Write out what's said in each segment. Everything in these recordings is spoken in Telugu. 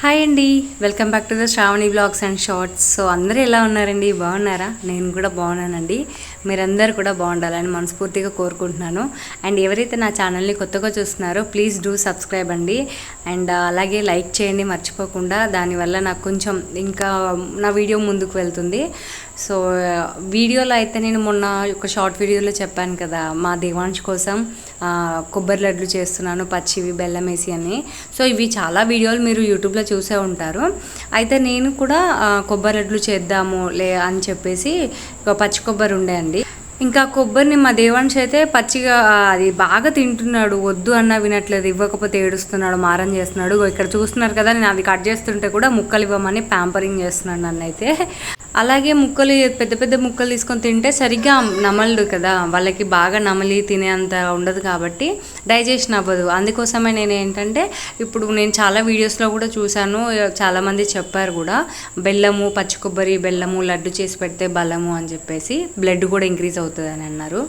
హాయ్ అండి. Welcome back to the Sravani vlogs and shorts. So అందరూ ఎలా ఉన్నారండి? బాగున్నారా? నేను కూడా బాగున్నానండి. మీరందరూ కూడా బాగుండాలని మనస్ఫూర్తిగా కోరుకుంటున్నాను. అండ్ ఎవరైతే నా ఛానల్ని కొత్తగా చూస్తున్నారో ప్లీజ్ డూ సబ్స్క్రైబ్ అండి. అండ్ అలాగే లైక్ చేయండి మర్చిపోకుండా. దానివల్ల నాకు కొంచెం ఇంకా నా వీడియో ముందుకు వెళ్తుంది. సో వీడియోలో అయితే నేను మొన్న ఒక షార్ట్ వీడియోలో చెప్పాను కదా మా దేవాంశ్ కోసం. కొబ్బరి లడ్లు చేస్తున్నాను పచ్చివి బెల్లం వేసి అని. సో ఇవి చాలా వీడియోలు మీరు యూట్యూబ్లో చూసే ఉంటారు. అయితే నేను కూడా కొబ్బరి లడ్లు చేద్దాము లే అని చెప్పేసి పచ్చి కొబ్బరి ఉండే అండి. ఇంకా కొబ్బరిని మా దేవాంశ్ అయితే పచ్చిగా అది బాగా తింటున్నాడు వద్దు అన్న వినట్లేదు ఇవ్వకపోతే ఏడుస్తున్నాడు మారం చేస్తున్నాడు. ఇక్కడ చూస్తున్నారు కదా నేను అవి కట్ చేస్తుంటే కూడా ముక్కలు ఇవ్వమని ప్యాంపరింగ్ చేస్తున్నాడు నన్ను అయితే అలాగే ముక్కలు పెద్ద పెద్ద ముక్కలు తీసుకొని తింటే సరిగ్గా నమలడు కదా. వాళ్ళకి బాగా నమలి తినేంత ఉండదు కాబట్టి డైజెషన్ అవ్వదు. అందుకోసమే నేను ఏంటంటే ఇప్పుడు నేను చాలా వీడియోస్లో కూడా చూశాను. చాలామంది చెప్పారు కూడా బెల్లము పచ్చి కొబ్బరి బెల్లము లడ్డు చేసి పెడితే బలము అని చెప్పేసి బ్లడ్ కూడా ఇంక్రీజ్ అవుతుంది అని అన్నారు.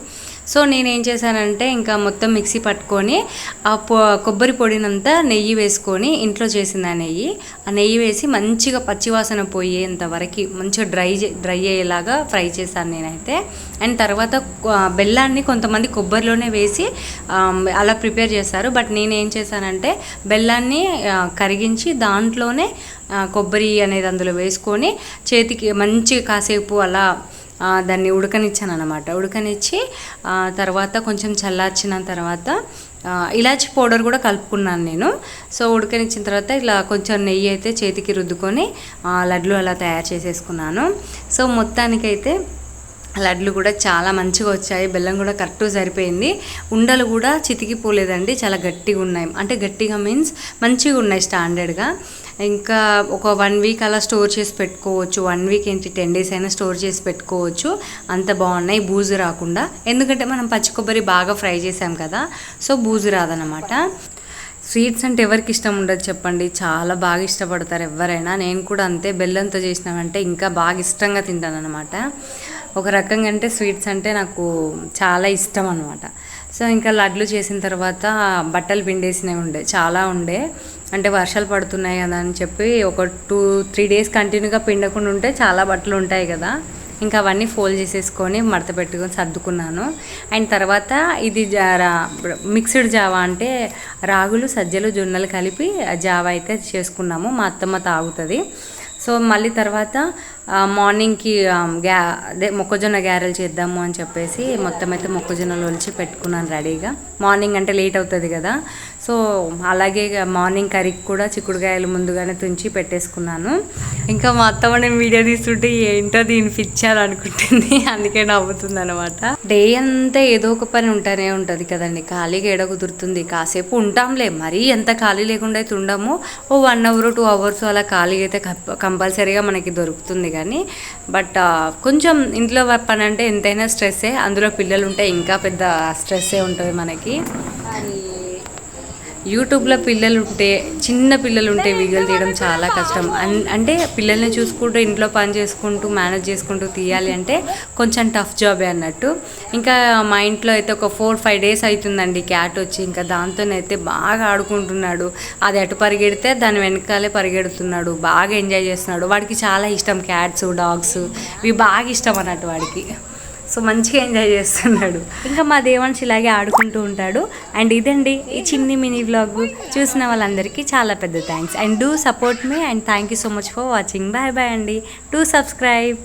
సో నేను ఏం చేశానంటే ఇంకా మొత్తం మిక్సీ పట్టుకొని ఆ పొ కొబ్బరి పొడినంతా నెయ్యి వేసుకొని ఇంట్లో చేసిన ఆ నెయ్యి. ఆ నెయ్యి వేసి మంచిగా పచ్చివాసన పోయేంత వరకు మంచిగా డ్రై చే- డ్రై అయ్యేలాగా ఫ్రై చేశాను నేనైతే. అండ్ తర్వాత బెల్లాన్ని కొంతమంది కొబ్బరిలోనే వేసి అలా ప్రిపేర్ చేస్తారు. బట్ నేనేం చేశానంటే బెల్లాన్ని కరిగించి దాంట్లోనే కొబ్బరి అనేది అందులో వేసుకొని చేతికి మంచిగా కాసేపు అలా దాన్ని ఉడకనిచ్చాను అనమాట ఉడకనిచ్చి తర్వాత కొంచెం చల్లార్చిన తర్వాత ఇలాచి పౌడర్ కూడా కలుపుకున్నాను నేను. సో ఉడకనిచ్చిన తర్వాత ఇలా కొంచెం నెయ్యి అయితే చేతికి రుద్దుకొని లడ్లు అలా తయారు చేసేసుకున్నాను. సో మొత్తానికైతే లడ్లు కూడా చాలా మంచిగా వచ్చాయి. బెల్లం కూడా కరెక్ట్ సరిపోయింది. ఉండలు కూడా చితికిపోలేదండి. చాలా గట్టిగా ఉన్నాయి. అంటే గట్టిగా మీన్స్ మంచిగా ఉన్నాయి స్టాండర్డ్గా ఇంకా ఒక వన్ వీక్ అలా స్టోర్ చేసి పెట్టుకోవచ్చు. వన్ వీక్ ఏంటి? టెన్ డేస్ అయినా స్టోర్ చేసి పెట్టుకోవచ్చు. అంత బాగున్నాయి. బూజు రాకుండా. ఎందుకంటే మనం పచ్చి కొబ్బరి బాగా ఫ్రై చేసాం కదా. సో బూజు రాదనమాట స్వీట్స్ అంటే ఎవరికి ఇష్టం ఉండదు చెప్పండి. చాలా బాగా ఇష్టపడతారు ఎవరైనా. నేను కూడా అంతే. బెల్లంతో చేసినామంటే ఇంకా బాగా ఇష్టంగా తింటాను అనమాట ఒక రకంగా అంటే స్వీట్స్ అంటే నాకు చాలా ఇష్టం అనమాట సో ఇంకా లడ్లు చేసిన తర్వాత బట్టలు పిండేసినవి ఉండే చాలా ఉండే. అంటే వర్షాలు పడుతున్నాయి కదా అని చెప్పి ఒక టూ త్రీ డేస్ కంటిన్యూగా పిండకుండా ఉంటే చాలా బట్టలు ఉంటాయి కదా. ఇంకా అవన్నీ ఫోల్డ్ చేసేసుకొని మడత పెట్టుకొని సర్దుకున్నాను. అండ్ తర్వాత ఇది జా- రా- మిక్స్డ్ జావా అంటే రాగులు సజ్జలు జొన్నలు కలిపి జావా అయితే చేసుకున్నాము. మా అత్తమ్మ తాగుతుంది. సో మళ్ళీ తర్వాత మార్నింగ్కి గ్యా అదే మొక్కజొన్న గ్యారెలు చేద్దాము అని చెప్పేసి మొత్తం అయితే మొక్కజొన్నలు ఒలిచి పెట్టుకున్నాను రెడీగా. మార్నింగ్ అంటే లేట్ అవుతుంది కదా. సో అలాగే మార్నింగ్ కర్రీకి కూడా చిక్కుడుకాయలు ముందుగానే తుంచి పెట్టేసుకున్నాను. ఇంకా మా అత్త నేను వీడియో తీస్తుంటే ఏంటో దీన్ని పిచ్చారు అనుకుంటుంది అందుకే నవ్వుతుంది అనమాట డే అంతా ఏదో ఒక పని ఉంటానే ఉంటుంది కదండి. ఖాళీగా ఏడ కుదురుతుంది? కాసేపు ఉంటాంలే. మరీ ఎంత ఖాళీ లేకుండా అయితే ఉండము. ఓ వన్ అవర్ టూ అవర్స్ అలా ఖాళీ అయితే కంపల్సరీగా మనకి దొరుకుతుంది కానీ బట్ కొంచెం ఇంట్లో పని అంటే ఎంతైనా స్ట్రెస్సే అందులో పిల్లలు ఉంటే ఇంకా పెద్ద స్ట్రెస్సే ఉంటుంది మనకి. యూట్యూబ్లో పిల్లలు ఉంటే చిన్న పిల్లలు ఉంటే వీడియోలు తీయడం చాలా కష్టం. అన్- అంటే పిల్లల్ని చూసుకుంటూ ఇంట్లో పని చేసుకుంటూ మేనేజ్ చేసుకుంటూ తీయాలి అంటే కొంచెం టఫ్ జాబే అన్నట్టు. ఇంకా మా ఇంట్లో అయితే ఒక ఫోర్ ఫైవ్ డేస్ అవుతుందండి క్యాట్ వచ్చి. ఇంకా దాంతోనైతే బాగా ఆడుకుంటున్నాడు. అది అటు పరిగెడితే దాని వెనకాలే పరిగెడుతున్నాడు. బాగా ఎంజాయ్ చేస్తున్నాడు. వాడికి చాలా ఇష్టం క్యాట్స్ డాగ్స్. ఇవి బాగా ఇష్టం అన్నట్టు వాడికి. సో మంచిగా ఎంజాయ్ చేస్తున్నాడు. ఇంకా మా దేవాన్షి ఇలాగే ఆడుకుంటూ ఉంటాడు. అండ్ ఇదండి ఈ చిన్ని మినీ వ్లాగ్ చూసిన వాళ్ళందరికీ చాలా పెద్ద thanks and do support me and thank you so much for watching bye bye అండి. Do subscribe